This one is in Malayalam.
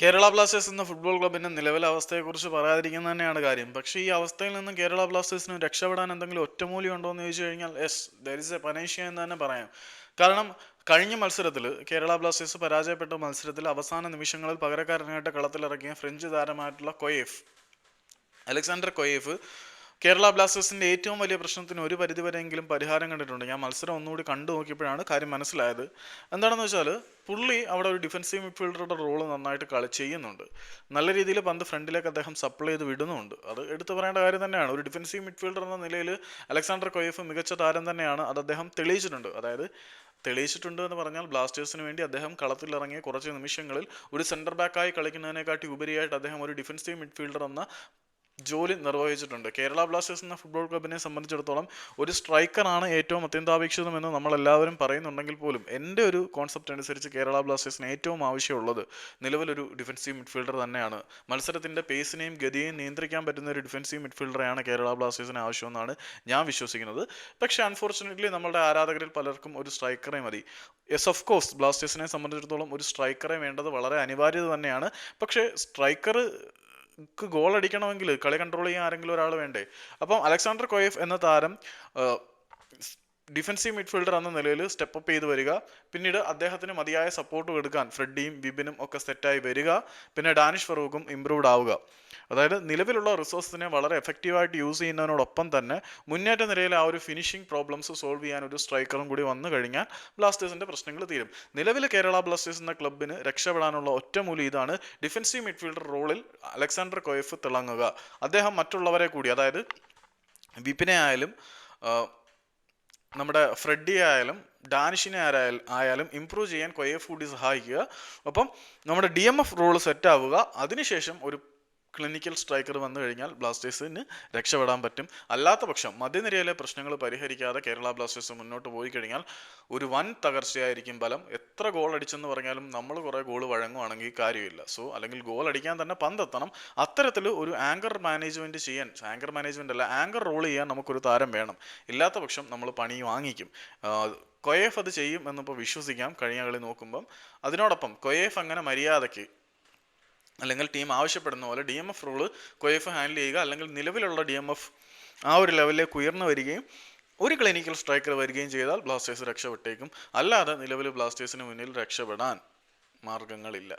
കേരള ബ്ലാസ്റ്റേഴ്സ് എന്ന ഫുട്ബോൾ ക്ലബിന്റെ നിലവിലെ അവസ്ഥയെക്കുറിച്ച് പറയാതിരിക്കുന്നത് തന്നെയാണ് കാര്യം. പക്ഷേ ഈ അവസ്ഥയിൽ നിന്നും കേരള ബ്ലാസ്റ്റേഴ്സിന് രക്ഷപ്പെടാൻ എന്തെങ്കിലും ഒറ്റമൂലി ഉണ്ടോ എന്ന് ചോദിച്ചു കഴിഞ്ഞാൽ yes there is a panacea എന്ന് തന്നെ പറയാം. കാരണം കഴിഞ്ഞ മത്സരത്തിൽ കേരള ബ്ലാസ്റ്റേഴ്സ് പരാജയപ്പെട്ട മത്സരത്തിൽ അവസാന നിമിഷങ്ങളിൽ പകരക്കാരനായിട്ട് കളത്തിലിറക്കിയ ഫ്രഞ്ച് താരമായിട്ടുള്ള കൊയേഫ് അലക്സാണ്ടർ കൊയേഫ് കേരള ബ്ലാസ്റ്റേഴ്സിന്റെ ഏറ്റവും വലിയ പ്രശ്നത്തിന് ഒരു പരിധിവരെയെങ്കിലും പരിഹാരം കണ്ടിട്ടുണ്ട്. ഞാൻ മത്സരം ഒന്നുകൂടി കണ്ടു നോക്കിയപ്പോഴാണ് കാര്യം മനസ്സിലായത്. എന്താണെന്ന് വെച്ചാൽ പുള്ളി അവിടെ ഒരു ഡിഫൻസീവ് മിഡ്ഫീൽഡറുടെ റോൾ നന്നായിട്ട് കളി ചെയ്യുന്നുണ്ട്. നല്ല രീതിയിൽ പന്ത് ഫ്രണ്ടിലേക്ക് അദ്ദേഹം സപ്ലൈ ചെയ്ത് വിടുന്നുണ്ട്. അത് എടുത്തു പറയേണ്ട കാര്യം തന്നെയാണ്. ഒരു ഡിഫൻസീവ് മിഡ്ഫീൽഡർ എന്ന നിലയിൽ അലക്സാണ്ടർ കൊയഫ് മികച്ച താരം തന്നെയാണ്. അത് അദ്ദേഹം തെളിയിച്ചിട്ടുണ്ട്. അതായത് തെളിയിച്ചിട്ടുണ്ട് എന്ന് പറഞ്ഞാൽ ബ്ലാസ്റ്റേഴ്സിന് വേണ്ടി അദ്ദേഹം കളത്തിലിറങ്ങിയ കുറച്ച് നിമിഷങ്ങളിൽ ഒരു സെന്റർ ബാക്കായി കളിക്കുന്നതിനെക്കാട്ടി ഉപരിയായിട്ട് അദ്ദേഹം ഒരു ഡിഫൻസീവ് മിഡ്ഫീൽഡർ എന്ന ജോലി നിർവഹിച്ചിട്ടുണ്ട്. കേരള ബ്ലാസ്റ്റേഴ്സ് എന്ന ഫുട്ബോൾ ക്ലബിനെ സംബന്ധിച്ചിടത്തോളം ഒരു സ്ട്രൈക്കറാണ് ഏറ്റവും അത്യന്താപേക്ഷിതമെന്ന് നമ്മൾ എല്ലാവരും പറയുന്നുണ്ടെങ്കിൽ പോലും എന്റെ ഒരു കോൺസെപ്റ്റ് അനുസരിച്ച് കേരള ബ്ലാസ്റ്റേഴ്സിന് ഏറ്റവും ആവശ്യമുള്ളത് നിലവിലൊരു ഡിഫൻസീവ് മിഡ്ഫീൽഡർ തന്നെയാണ്. മത്സരത്തിന്റെ പേസിനെയും ഗതിയെയും നിയന്ത്രിക്കാൻ പറ്റുന്ന ഒരു ഡിഫൻസീവ് മിഡ്ഫീൽഡറെയാണ് കേരള ബ്ലാസ്റ്റേഴ്സിന് ആവശ്യമെന്നാണ് ഞാൻ വിശ്വസിക്കുന്നത്. പക്ഷേ അൺഫോർച്ചുനേറ്റ്ലി നമ്മുടെ ആരാധകരിൽ പലർക്കും ഒരു സ്ട്രൈക്കറെ മതി. യെസ് ഓഫ് കോഴ്സ് ബ്ലാസ്റ്റേഴ്സിനെ സംബന്ധിച്ചിടത്തോളം ഒരു സ്ട്രൈക്കറെ വേണ്ടത് വളരെ അനിവാര്യത തന്നെയാണ്. പക്ഷേ സ്ട്രൈക്കർ ക്ക് ഗോൾ അടിക്കണമെങ്കിൽ കളി കൺട്രോൾ ചെയ്യാൻ ആരെങ്കിലും ഒരാൾ വേണ്ടേ? അപ്പം അലക്സാണ്ടർ കൊയഫ് എന്ന താരം ഡിഫൻസീവ് മിഡ്ഫീൽഡർ എന്ന നിലയിൽ സ്റ്റെപ്പ് അപ്പ് ചെയ്ത് വരിക. പിന്നീട് അദ്ദേഹത്തിന് മതിയായ സപ്പോർട്ട് കൊടുക്കാൻ ഫ്രെഡിയും വിബിനും ഒക്കെ സെറ്റായി വരിക. പിന്നെ ഡാനിഷ് ഫറൂഖും ഇംപ്രൂവ്ഡ് ആവുക. അതായത് നിലവിലുള്ള റിസോഴ്സിനെ വളരെ എഫക്റ്റീവായിട്ട് യൂസ് ചെയ്യുന്നതിനോടൊപ്പം തന്നെ മുന്നേറ്റ നിലയിൽ ആ ഒരു ഫിനിഷിംഗ് പ്രോബ്ലംസ് സോൾവ് ചെയ്യാൻ ഒരു സ്ട്രൈക്കറും കൂടി വന്നു കഴിഞ്ഞാൽ ബ്ലാസ്റ്റേഴ്സിന്റെ പ്രശ്നങ്ങൾ തീരും. നിലവിൽ കേരള ബ്ലാസ്റ്റേഴ്സ് എന്ന ക്ലബിന് രക്ഷപ്പെടാനുള്ള ഒറ്റമൂലി ഇതാണ് ഡിഫൻസീവ് മിഡ്ഫീൽഡർ റോളിൽ അലക്സാണ്ടർ കൊയഫ് തിളങ്ങുക. അദ്ദേഹം മറ്റുള്ളവരെ കൂടി അതായത് വിപിനെ ആയാലും നമ്മുടെ ഫ്രെഡി ആയാലും ഡാനിഷിനെ ആരായാലും ആയാലും ഇമ്പ്രൂവ് ചെയ്യാൻ കൊയ്യ ഫുഡ് സഹായിക്കുക. അപ്പം നമ്മുടെ D M F role set ആവുക. അതിനുശേഷം ഒരു ക്ലിനിക്കൽ സ്ട്രൈക്കർ വന്നു കഴിഞ്ഞാൽ ബ്ലാസ്റ്റേഴ്സിന് രക്ഷപ്പെടാൻ പറ്റും. അല്ലാത്ത പക്ഷം മധ്യനിരയിലെ പ്രശ്നങ്ങൾ പരിഹരിക്കാതെ കേരള ബ്ലാസ്റ്റേഴ്സ് മുന്നോട്ട് പോയി കഴിഞ്ഞാൽ ഒരു വൻ തകർച്ചയായിരിക്കും ഫലം. എത്ര ഗോൾ അടിച്ചെന്ന് പറഞ്ഞാലും നമ്മൾ കുറേ ഗോൾ വഴങ്ങുവാണെങ്കിൽ കാര്യമില്ല. സോ അല്ലെങ്കിൽ ഗോൾ അടിക്കാൻ തന്നെ പന്തെത്തണം. അത്തരത്തിൽ ഒരു ആങ്കർ മാനേജ്മെന്റ് ചെയ്യാൻ ആങ്കർ മാനേജ്മെന്റ് അല്ല ആങ്കർ റോൾ ചെയ്യാൻ നമുക്കൊരു താരം വേണം. ഇല്ലാത്ത പക്ഷം നമ്മൾ പണി വാങ്ങിക്കും. കൊയേഫ് അത് ചെയ്യും എന്നിപ്പോൾ വിശ്വസിക്കാം. കഴിഞ്ഞ കളി നോക്കുമ്പം അതിനോടൊപ്പം കൊയേഫ് അങ്ങനെ മര്യാദയ്ക്ക് അല്ലെങ്കിൽ ടീം ആവശ്യപ്പെടുന്ന പോലെ D M F role Coeff handle ചെയ്യുക അല്ലെങ്കിൽ നിലവിലുള്ള ഡി എം എഫ് ആ ഒരു ലെവലിലേക്ക് ഉയർന്നു വരികയും ഒരു ക്ലിനിക്കൽ സ്ട്രൈക്കർ വരികയും ചെയ്താൽ ബ്ലാസ്റ്റേഴ്സ് രക്ഷപ്പെട്ടേക്കും അല്ലാതെ നിലവിൽ ബ്ലാസ്റ്റേഴ്സിന് മുന്നിൽ രക്ഷപ്പെടാൻ മാർഗങ്ങളില്ല.